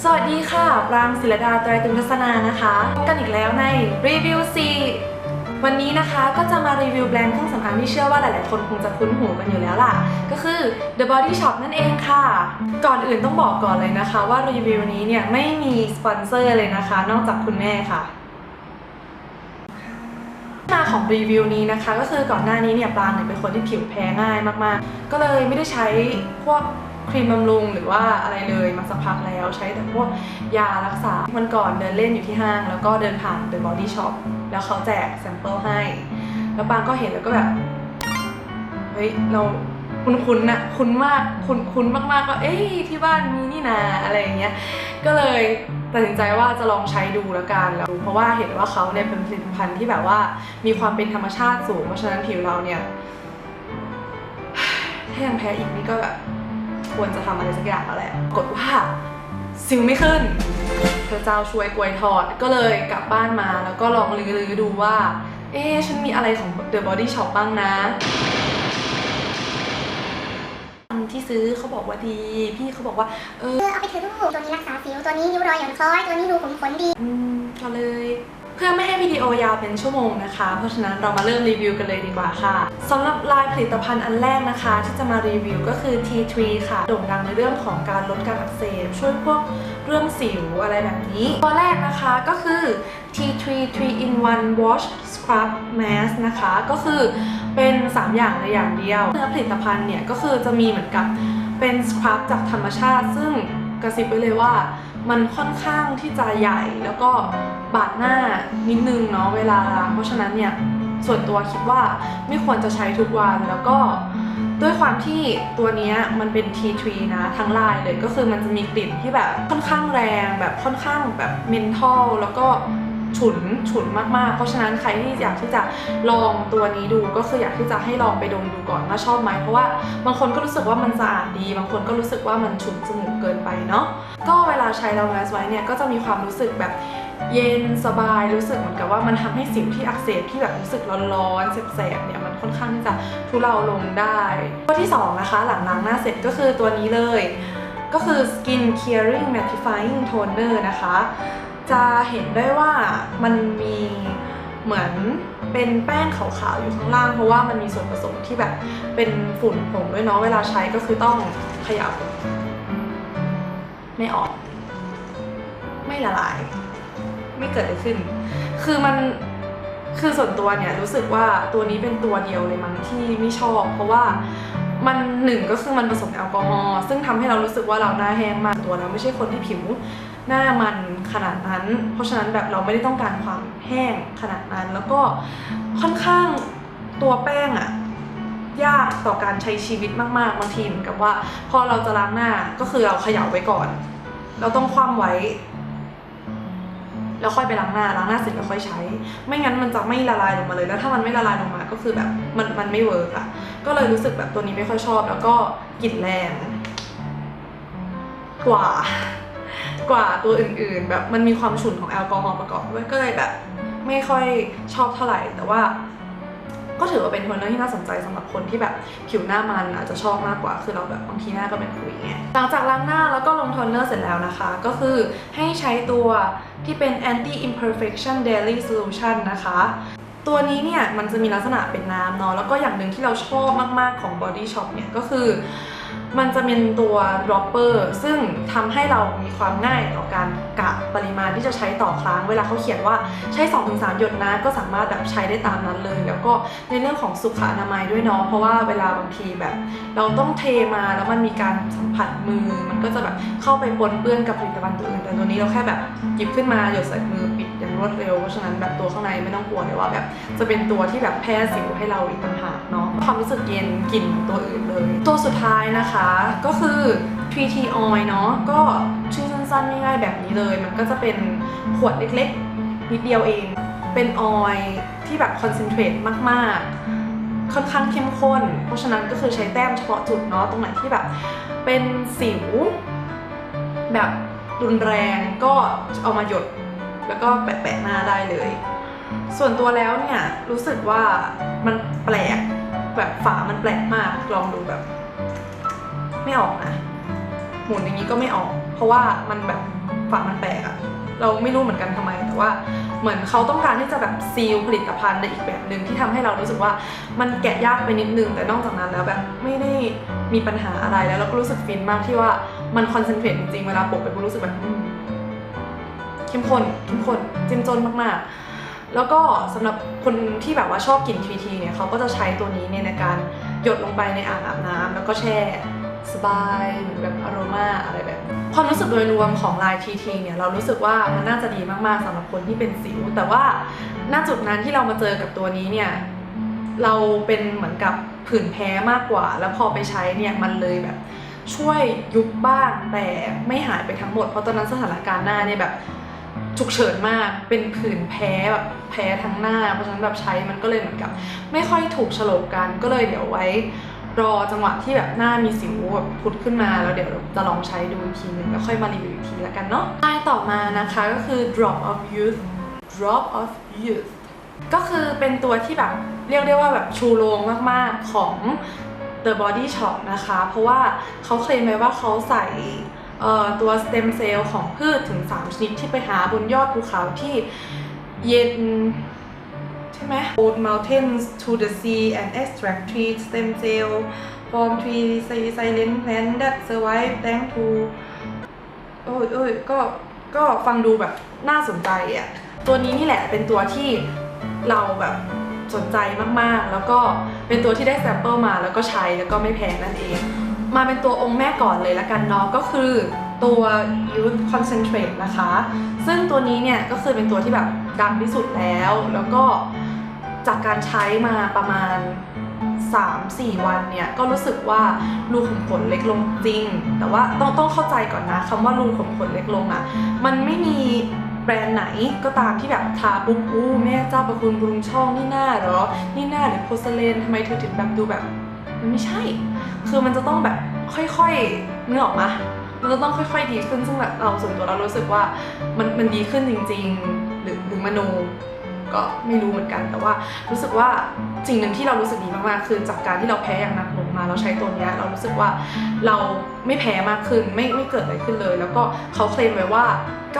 สวัสดีค่ะปรางศิลดาไตรตรึงทัศนานะคะพบกันอีกแล้วในรีวิวซีวันนี้นะคะก็จะมารีวิวแบรนด์เครื่องสำอางที่เชื่อว่าหลาย ๆ คนคงจะคุ้นหูกันอยู่แล้วล่ะ ก็คือ The Body Shop นั่นเองค่ะ ก่อนอื่นต้องบอกก่อนเลยนะคะ ว่ารีวิวนี้เนี่ยไม่มีสปอนเซอร์เลยนะคะ นอกจากคุณแม่ค่ะมาของรีวิวนี้นะคะ ก็คือก่อนหน้านี้เนี่ยปรางเนี่ยเป็นคนที่ผิวแพ้ง่ายมาก ๆ ก็เลยไม่ได้ใช้พวก ครีมบำรุงหรือว่าอะไรเลยมาสักพักแล้วใช้แต่พวกยารักษาวันก่อนเดินเล่นอยู่ที่ห้าง แล้วก็เดินผ่าน The Body Shop แล้วเขาแจกแซมเปิลให้ แล้วปางก็เห็นแล้วก็แบบ เฮ้ย เราคุ้นคุ้นๆนะคุ้นมากคุ้นคุ้นมากๆก็เอ้ยที่บ้านมีนี่นาอะไรอย่างเงี้ยก็เลยตัดสินใจว่าจะลองใช้ดูแล้วกันแล้วเพราะว่าเห็นว่าเขาเนี่ยเป็นผลิตภัณฑ์ที่แบบว่ามีความเป็นธรรมชาติสูงเพราะฉะนั้นผิวเราเนี่ยถ้ายังแพ้อีกนี่ก็แบบ ควรจะทำอะไรสักอย่างแล้วแหละกดว่าสิวไม่ขึ้น พระเจ้าช่วยกล้วยทอด ก็เลยกลับบ้านมาแล้วก็ลองลื้อๆดูว่า เอ๊ะฉันมีอะไรของ The Body Shop บ้างนะที่ซื้อเขาบอกว่าดี พี่เขาบอกว่า เออ เออเอาไปเถอะลูกตัวนี้รักษาสิวตัวนี้ริ้วรอยหย่อนคล้อย ตัวนี้ดูขมขนดี อืมก็เลยเพื่อไม่ให้วิดีโอยาวเป็นชั่วโมงนะคะ เพราะฉะนั้นเรามาเริ่มรีวิวกันเลยดีกว่าค่ะสำหรับลายผลิตภัณฑ์อันแรกนะคะ ที่จะมารีวิวก็คือ T3 ค่ะโด่งดังในเรื่องของการลดการอักเสบช่วยพวกเรื่องสิวอะไรแบบนี้ ตัวแรกนะคะก็คือ T3 3 in 1 wash scrub mask นะคะก็คือเป็น 3 อย่างในอย่างเดียวเนื้อผลิตภัณฑ์เนี่ยก็คือจะมีเหมือนกับเป็นสครับจากธรรมชาติ ซึ่งกระซิบไว้เลยว่ามันค่อนข้างที่จะใหญ่แล้วก็ บาดหน้านิดนึงเนาะเวลาล้างเพราะฉะนั้นเนี่ยส่วนตัวคิดว่าไม่ควรจะใช้ทุกวันแล้วก็ด้วยความที่ตัวนี้มันเป็น T3 นะทั้งลายเลยก็คือมันจะมีกลิ่นที่แบบค่อนข้างแรงแบบค่อนข้างแบบเมนทอลแล้วก็ฉุนฉุนมากๆ เพราะฉะนั้นใครที่อยากที่จะลองตัวนี้ดูก็คืออยากที่จะให้ลองไปดมดูก่อนว่าชอบไหมเพราะว่าบางคนก็รู้สึกว่ามันสะอาดดี บางคนก็รู้สึกว่ามันฉุนจมูกเกินไปเนาะก็เวลาใช้เราแมสไว้เนี่ยก็จะมีความรู้สึกแบบ เย็นสบายรู้สึกเหมือนกับว่ามันทำให้สิวที่อักเสบที่แบบรู้สึกร้อนๆแสบๆเนี่ยมันค่อนข้างที่จะทุเลาลงได้ตัวที่สองนะคะหลังล้างหน้าเสร็จก็คือตัวนี้เลย ก็คือ Skin clearing Mattifying Toner นะคะ จะเห็นได้ว่ามันมีเหมือนเป็นแป้งขาวๆอยู่ข้างล่าง เพราะว่ามันมีส่วนผสมที่แบบเป็นฝุ่นผงด้วยเนาะเวลาใช้ก็คือต้องขยับไม่ออก ไม่ละลาย ไม่เกิดอะไรขึ้น คือมันคือส่วนตัวเนี่ยรู้สึกว่าตัวนี้เป็นตัวเดียวเลยมั้งที่ไม่ชอบ เพราะว่ามันหนึ่งก็คือมันผสมแอลกอฮอล์ซึ่งทำให้เรารู้สึกว่าเราหน้าแห้งมากตัวเราไม่ใช่คนที่ผิวหน้ามันขนาดนั้น เพราะฉะนั้นแบบเราไม่ได้ต้องการความแห้งขนาดนั้น แล้วก็ค่อนข้างตัวแป้งอะยากต่อการใช้ชีวิตมากๆบางทีเหมือนกับว่า พอเราจะล้างหน้าก็คือเราเขย่าไว้ก่อน เราต้องคว่ำไว้ แล้วค่อยไปล้างหน้าล้างหน้าเสร็จแล้วค่อยใช้ ไม่งั้นมันจะไม่ละลายลงมาเลยแล้วถ้ามันไม่ละลายลงมาก็คือแบบมันมันไม่เวิร์กอะก็เลยรู้สึกแบบตัวนี้ไม่ค่อยชอบ แล้วก็กลิ่นแรงกว่ากว่าตัวอื่นๆ แบบมันมีความฉุนของแอลกอฮอล์ประกอบด้วยก็เลยแบบ ไม่ค่อยชอบเท่าไหร่แต่ว่า ก็ถือว่าเป็นโทนเนอร์ที่น่าสนใจสำหรับคนที่แบบผิวหน้ามันอาจจะชอบมากกว่าคือเราแบบบางทีหน้าก็เป็นขุยไงหลังจากล้างหน้าแล้วก็ลงโทนเนอร์เสร็จแล้วนะคะ ก็คือให้ใช้ตัวที่เป็น anti imperfection daily solution นะคะตัวนี้เนี่ยมันจะมีลักษณะเป็นน้ำเนาะแล้วก็อย่างหนึ่งที่เราชอบมาก ๆ ของ Body Shop เนี่ยก็คือ มันจะเป็นตัว dropper ซึ่งทำให้เรามีความง่ายต่อการกะปริมาณที่จะใช้ต่อครั้ง เวลาเขาเขียนว่าใช้2-3หยดนะก็สามารถแบบใช้ได้ตามนั้นเลย แล้วก็ในเรื่องของสุขอนามัยด้วยเนาะเพราะว่าเวลาบางทีแบบ เราต้องเทมาแล้วมันมีการสัมผัสมือ มันก็จะแบบเข้าไปปนเปื้อนกับผลิตภัณฑ์ตัวอื่นแต่ตัวนี้เราแค่แบบหยิบขึ้นมาหยดใส่มือปิดอย่างรวดเร็วเพราะฉะนั้นแบบตัวข้างในไม่ต้องกลัวเลยว่าแบบจะเป็นตัวที่แบบแพร่สิวให้เราอีกต่างหากเนาะ ความรู้สึกเย็นกลิ่นตัวอื่นเลย ตัวสุดท้ายนะคะก็คือ 3T Oil เนาะก็ชื่อสั้นๆง่ายๆแบบนี้เลย มันก็จะเป็นขวดเล็กๆ นิดเดียวเอง เป็นออยล์ที่แบบคอนเซนเทรตมากๆ ค่อนข้างเข้มข้น เพราะฉะนั้นก็คือใช้แต้มเฉพาะจุดเนาะตรงไหนที่แบบเป็นสิว แบบรุนแรงก็เอามาหยดแล้วก็แปะๆหน้าได้เลย ส่วนตัวแล้วเนี่ยรู้สึกว่ามันแปลก แบบฝามันแปลกมากลองดูแบบ ไม่ออกนะหมุนอย่างนี้ก็ไม่ออก เพราะว่ามันแบบฝามันแตกอะเราไม่รู้เหมือนกันทำไม แต่ว่าเหมือนเขาต้องการที่จะแบบซีลผลิตภัณฑ์ในอีกแบบหนึ่งที่ทำให้เรารู้สึกว่ามันแกะยากไปนิดนึง แต่นอกจากนั้นแล้วแบบไม่ได้มีปัญหาอะไรแล้วเราก็รู้สึกฟินมากที่ว่ามันคอนเซนเทรตจริงๆเวลาปกไปก็รู้สึกแบบเข้มข้นเข้มข้นจิ้มจนมากๆ แล้วก็สำหรับคนที่แบบว่าชอบกลิ่นทีทีเนี่ยเขาก็จะใช้ตัวนี้เนี่ยในการหยดลงไปในอ่างอาบน้ำแล้วก็แช่สบายหมือแบบอโรมาอะไรแบบ ความรู้สึกโดยรวมของลายทีทีเนี่ยเรารู้สึกว่ามันน่าจะดีมากๆสำหรับคนที่เป็นสิว แต่ว่าณจุดนั้นที่เรามาเจอกับตัวนี้เนี่ยเราเป็นเหมือนกับผื่นแพ้มากกว่า แล้วพอไปใช้เนี่ยมันเลยแบบช่วยยุบบ้างแต่ไม่หายไปทั้งหมด เพราะตอนนั้นสถานการณ์หน้าเนี่ยแบบ ฉุกเฉินมาก เป็นผื่นแพ้แบบแพ้ทั้งหน้า เพราะฉะนั้นแบบใช้มันก็เลยเหมือนกับ ไม่ค่อยถูกฉลกกัน ก็เลยเดี๋ยวไว้ รอจังหวะที่แบบหน้ามีสิวแบบพุดขึ้นมาแล้วเดี๋ยวจะลองใช้ดูอีกทีหนึ่งแล้วค่อยมารีวิวอีกทีล้วกันเนาะลายต่อมานะคะก็คือ drop of youth drop of youth ก็คือเป็นตัวที่แบบเรียกได้ว่าแบบชูโรงมาก ๆ ของ The Body Shop นะคะ เพราะว่าเขาเคลมไว้ว่าเขาใส่ ตัวสเต็มเซลล์ของพืชถึง 3 ชนิดที่ไปหาบนยอดภูเขาที่เย็นใช่ไหม Old mountains to the sea and extract tree stem cell from tree silent plant that survive thanks to โอ้ยเอ้ยก็ก็ฟังดูแบบน่าสนใจอะ ตัวนี้นี่แหละเป็นตัวที่เราแบบสนใจมากๆ แล้วก็เป็นตัวที่ได้แซมเปิลมาแล้วก็ใช้แล้วก็ไม่แพงนั่นเอง มาเป็นตัวองค์แม่ก่อนเลยละกันเนาะก็คือตัว Youth Concentrate นะคะ ซึ่งตัวนี้เนี่ยก็คือเป็นตัวที่แบบดังที่สุดแล้ว แล้วก็จากการใช้มาประมาณ 3-4 วันเนี่ย ก็รู้สึกว่ารูขุมขนเล็กลงจริง แต่ว่าต้องต้องเข้าใจก่อนนะคำว่ารูขุมขนเล็กลงอะ่ะ มันไม่มีแบรนด์ไหนก็ตามที่แบบทาปุ๊บอู้แม่เจ้าประคุณบรุงช่องนี่หน้าหรอ นี่หน้าหรือโพสเลนทำไมเธอถึงแบบดูแบบ มันไม่ใช่ คือมันจะต้องแบบค่อยๆนึกออกมามันจะต้องค่อย ๆ ดีขึ้นซึ่งแบบเราส่วนตัวเรารู้สึกว่ามันมันดีขึ้นจริง ๆ หรือหรือมโนก็ไม่รู้เหมือนกันแต่ว่ารู้สึกว่าสิ่งหนึ่งที่เรารู้สึกดีมากๆคือจากการที่เราแพ้อย่างหนักหน่วงมาเราใช้ตัวนี้เรารู้สึกว่าเราไม่แพ้มากขึ้นไม่ไม่เกิดอะไรขึ้นเลย แล้วก็เขาเคลมไว้ว่า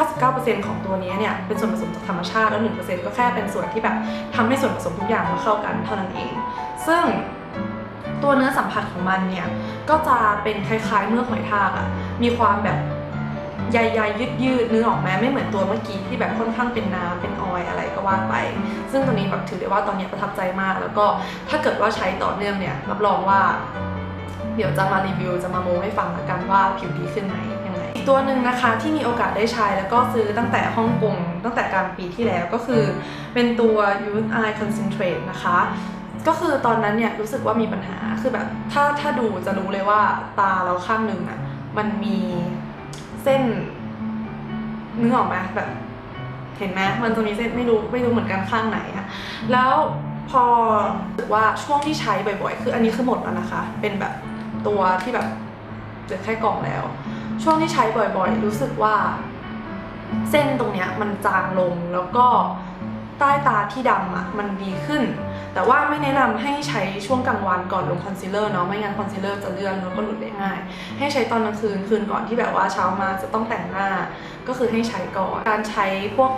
99%ของตัวนี้เนี่ยเป็นส่วนผสมจากธรรมชาติแล้ว1%ก็แค่เป็นส่วนที่แบบทำให้ส่วนผสมทุกอย่างมาเข้ากันเท่านั้นเอง ซึ่ง ตัวเนื้อสัมผัสของมันเนี่ยก็จะเป็นคล้ายๆเมือหอยทากอะมีความแบบใยๆยืดยืดเนื้อออกมาไม่เหมือนตัวเมื่อกี้ที่แบบค่อนข้างเป็นน้ำเป็นออยอะไรก็ว่าไป ซึ่งตัวนี้แบบถือได้ว่าตอนนี้ประทับใจมาก แล้วก็ถ้าเกิดว่าใช้ต่อเนื่องเนี่ยรับรองว่า เดี๋ยวจะมารีวิวจะมาโมให้ฟังละกันว่าผิวดีขึ้นไหมยังไงอีกตัวหนึ่งนะคะที่มีโอกาสได้ใช้แล้วก็ซื้อตั้งแต่ฮ่องกงตั้งแต่กลางปีที่แล้วก็คือ เป็นตัว Youth Eye Concentrate นะคะ ก็คือตอนนั้นเนี่ยรู้สึกว่ามีปัญหาคือแบบถ้าถ้าดูจะรู้เลยว่าตาเราข้างหนึ่งอะมันมีเส้นนึกออกไหมแบบ เห็นไหมมันจะมีเส้นไม่รู้ไม่รู้เหมือนกันข้างไหนอะแล้วพอรู้สึกว่าช่วงที่ใช้บ่อยๆ คืออันนี้คือหมดแล้วนะคะ เป็นแบบตัวที่แบบเหลือแค่กล่องแล้ว ช่วงที่ใช้บ่อยๆ รู้สึกว่า เส้นตรงเนี้ยมันจางลงแล้วก็ใต้ตาที่ดำอะมันดีขึ้น แต่ว่าไม่แนะนำให้ใช้ช่วงกลางวันก่อนลงคอนซีลเลอร์เนาะไม่งั้นคอนซีลเลอร์จะเลื่อนแล้วก็หลุดได้ง่าย ให้ใช้ตอนกลางคืนคืนก่อนที่แบบว่าเช้ามาจะต้องแต่งหน้า ก็คือให้ใช้ก่อนการใช้พวก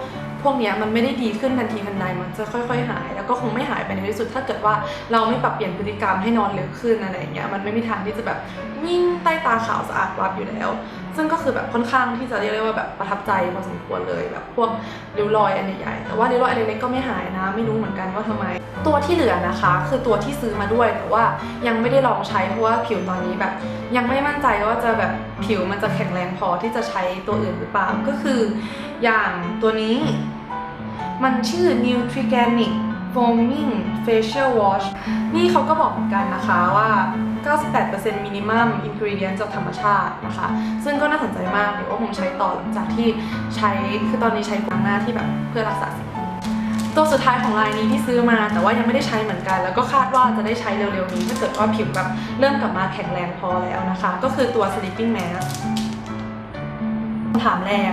พวกเนี้ยมันไม่ได้ดีขึ้นทันทีทันใดมันจะค่อย ๆ หาย แล้วก็คงไม่หายไปในที่สุดถ้าเกิดว่าเราไม่ปรับเปลี่ยนพฤติกรรมให้นอนเร็วขึ้นอะไรอย่างเงี้ยมันไม่มีทางที่จะแบบยิ่งใต้ตาขาวสะอาดวับอยู่แล้ว ซึ่งก็คือแบบค่อนข้างที่จะเรียกได้ว่าแบบประทับใจพอสมควรเลยแบบพวกริ้วรอยอันใหญ่ๆแต่ว่าริ้วรอยอันเล็กๆก็ไม่หายนะ ไม่รู้เหมือนกันว่าทำไม ตัวที่เหลือนะคะ คือตัวที่ซื้อมาด้วย แต่ว่ายังไม่ได้ลองใช้เพราะว่าผิวตอนนี้แบบ ยังไม่มั่นใจว่าจะแบบผิวมันจะแข็งแรงพอที่จะใช้ตัวอื่นหรือเปล่าก็คือ อย่างตัวนี้ มันชื่อ Nutriganic Foaming Facial Wash นี่เขาก็บอกเหมือนกันนะคะว่า 98% minimum ingredient จากธรรมชาตินะคะ ซึ่งก็น่าสนใจมากเดี๋ยวว่าผมใช้ต่อหลังจากที่ใช้คือตอนนี้ใช้ล้างหน้าที่แบบเพื่อรักษาสิวตัวสุดท้ายของลายนี้ที่ซื้อมาแต่ว่ายังไม่ได้ใช้เหมือนกัน แล้วก็คาดว่าจะได้ใช้เร็วๆนี้ ถ้าเกิดว่าผิวแบบเริ่มกลับมาแข็งแรงพอแล้วนะคะ ก็คือตัว sleeping mask คำถามแรก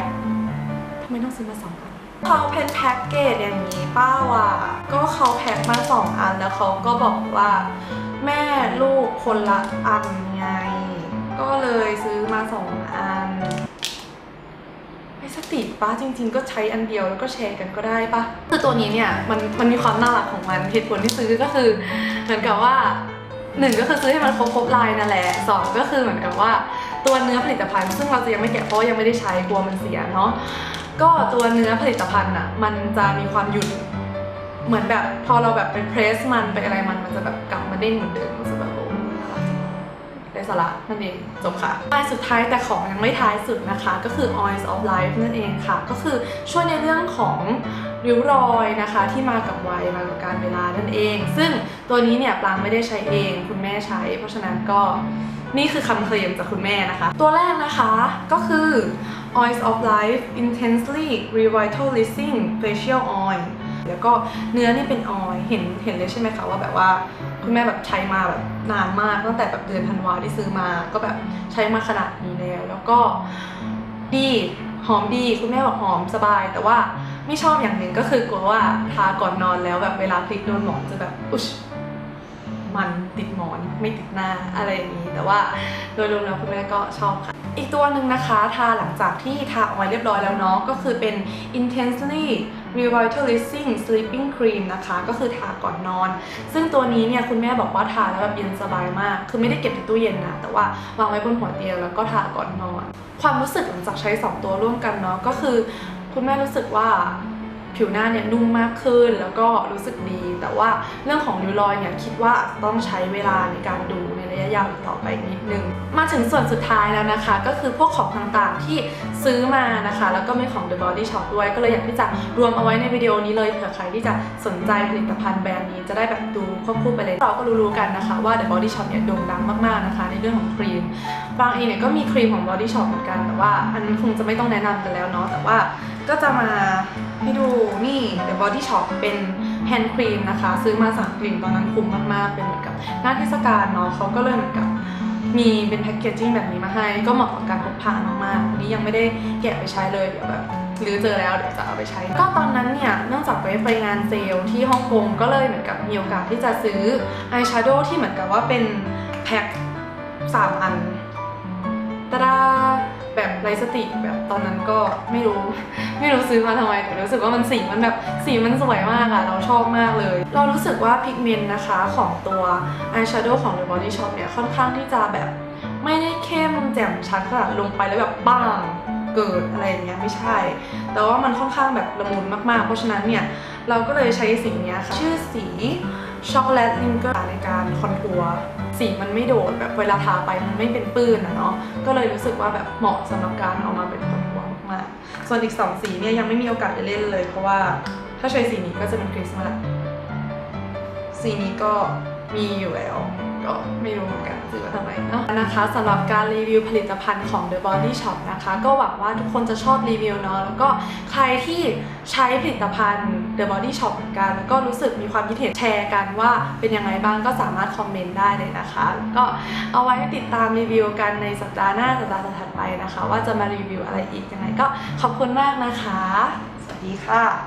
ทำไมต้องซื้อมาสองอัน เขาเป็นแพ็กเกจอย่างนี้ป้าว่ะก็เขาแพ็คมาสองอันแล้วเขาก็บอกว่า แม่ลูกคนละอันไง ก็เลยซื้อมาสองอันไอ้สติป้าจริง ๆ ก็ใช้อันเดียวแล้วก็แชร์กันก็ได้ปะคือตัวนี้เนี่ยมันมันมีความน่ารักของมันเหตุผลที่ซื้อก็คือ เหมือนกับว่าหนึ่งก็คือซื้อให้มันครบครบลายนั่นแหละสองก็คือเหมือนกับว่าตัวเนื้อผลิตภัณฑ์ ซึ่งเราจะยังไม่แกะเพราะยังไม่ได้ใช้กลัวมันเสียเนาะ ก็ตัวเนื้อผลิตภัณฑ์อะมันจะมีความหยุดเหมือนแบบพอเราแบบไปเพรสมันไปอะไรมันมันจะแบบกลับมาเด้งเหมือนเดิมมันจะแบบโอ้น่ายได้สาระนั่นเองจบค่ะลายสุดท้ายแต่ของยังไม่ท้ายสุดนะคะ ก็คือ Oils of Life นั่นเองค่ะ ก็คือช่วยในเรื่องของ ริ้วรอยนะคะที่มากับวัยมากับการเวลานั่นเอง ซึ่งตัวนี้เนี่ยปรางไม่ได้ใช้เอง คุณแม่ใช้ เพราะฉะนั้นก็นี่คือคำเคลมจากคุณแม่นะคะ ตัวแรกนะคะก็คือ Oils of Life Intensely Revitalizing Facial Oil แล้วก็เนื้อนี่เป็นออยล์เห็นเห็นเลยใช่ไหมคะว่าแบบว่าคุณแม่แบบใช้มาแบบนานมากตั้งแต่แบบเดือนธันวาที่ซื้อมา ก็แบบใช้มาขนาดนี้แล้ว แล้วก็ดีหอมดีคุณแม่บอกหอมสบาย แต่ว่า ไม่ชอบอย่างหนึ่งก็คือกลัวว่าทาก่อนนอนแล้วแบบเวลาพลิกโดนหมอนจะแบบอุชมันติดหมอนไม่ติดหน้าอะไรอย่างนี้ แต่ว่าโดยรวมแล้วคุณแม่ก็ชอบค่ะ อีกตัวหนึ่งนะคะทาหลังจากที่ทาออยเรียบร้อยแล้วเนาะก็คือเป็น intensely revitalizing sleeping cream นะคะ ก็คือทาก่อนนอน ซึ่งตัวนี้เนี่ยคุณแม่บอกว่าทาแล้วแบบเย็นสบายมาก คือไม่ได้เก็บในตู้เย็นนะแต่ว่าวางไว้บนหัวเตียงแล้วก็ทาก่อนนอน ความรู้สึกหลังจากใช้ 2 ตัวร่วมกันเนาะก็คือ คุณแม่รู้สึกว่าผิวหน้าเนี่ยนุ่มมากขึ้นแล้วก็รู้สึกดี แต่ว่าเรื่องของริ้วรอยเนี่ยคิดว่าอาจจะต้องใช้เวลาในการดูในระยะยาวต่อไปนิดนึง มาถึงส่วนสุดท้ายแล้วนะคะ ก็คือพวกของต่างๆที่ซื้อมานะคะ แล้วก็มีของ The Body Shop ด้วย ก็เลยอยากที่จะรวมเอาไว้ในวิดีโอนี้เลยเผื่อใครที่จะสนใจผลิตภัณฑ์แบรนด์นี้จะได้แบบดูควบคู่ไปเลยเราก็รู้ๆกันนะคะว่า The Body Shop เนี่ยโด่งดังมากๆนะคะ ในเรื่องของครีมบางเองเนี่ยก็มีครีมของ Body Shop เหมือนกันแต่ว่าอันนั้คงจะไม่ต้องแนะนำกันแล้วเนาะแต่ว่า ก็จะมาให้ดูนี่ The Body Shop เป็นแฮนด์ครีมนะคะ ซื้อมาสามกลิ่นตอนนั้นคุ้มมากๆ เป็นเหมือนกับหน้าเทศกาลเนาะเขาก็เลยเหมือนกับมีเป็นแพ็กเกจจิ้งแบบนี้มาให้ ก็เหมาะกับการพกพามากๆอันนี้ยังไม่ได้แกะไปใช้เลยเดี๋ยวแบบหรือเจอแล้วเดี๋ยวจะเอาไปใช้ ก็ตอนนั้นเนี่ยเนื่องจากไปไปงานเซลล์ที่ฮ่องกงก็เลยเหมือนกับมีโอกาสที่จะซื้ออายแชโดว์ที่เหมือนกับว่าเป็นแพ็คสามอันตาดา แบบไรสติแบบตอนนั้นก็ไม่รู้ ไม่รู้ซื้อมาทำไมแต่รู้สึกว่ามันสีมันแบบสีมันสวยมากอะเราชอบมากเลย เรารู้สึกว่าพิกเมนต์นะคะของตัวอายแชโดว์ของ The Body Shop เนี่ยค่อนข้างที่จะแบบไม่ได้เข้มแจ่มชัดขนาดลงไปแล้วแบบบ้างเกิดอะไรอย่างเงี้ยไม่ใช่ แต่ว่ามันค่อนข้างแบบละมุนมากๆ เพราะฉะนั้นเนี่ยเราก็เลยใช้สีเนี้ยค่ะชื่อสีช็อกโกแลตลิงเกอร์ในการคอนทัวร์ สีมันไม่โดดแบบเวลาทาไปมันไม่เป็นปื้นอะเนาะก็เลยรู้สึกว่าแบบเหมาะสำหรับการเอามาเป็นตัวมากๆส่วนอีก 2 สีเนี่ยยังไม่มีโอกาสได้เล่นเลย เพราะว่าถ้าใช้สีนี้ก็จะเป็นคริสต์มาสสีนี้ก็มีอยู่แล้ว ก็ไม่รู้เหมือนกันซื้อมาทำไมเนาะนะคะสำหรับการรีวิวผลิตภัณฑ์ของ The Body Shop นะคะ ก็หวังว่าทุกคนจะชอบรีวิวเนาะแล้วก็ใครที่ใช้ผลิตภัณฑ์ The Body Shop เหมือนกัน แล้วก็รู้สึกมีความคิดเห็นแชร์กันว่าเป็นยังไงบ้างก็สามารถคอมเมนต์ได้เลยนะคะแล้วก็เอาไว้ติดตามรีวิวกันในสัปดาห์หน้าสัปดาห์ถัดไปนะคะ ว่าจะมารีวิวอะไรอีกยังไงก็ขอบคุณมากนะคะ สวัสดีค่ะ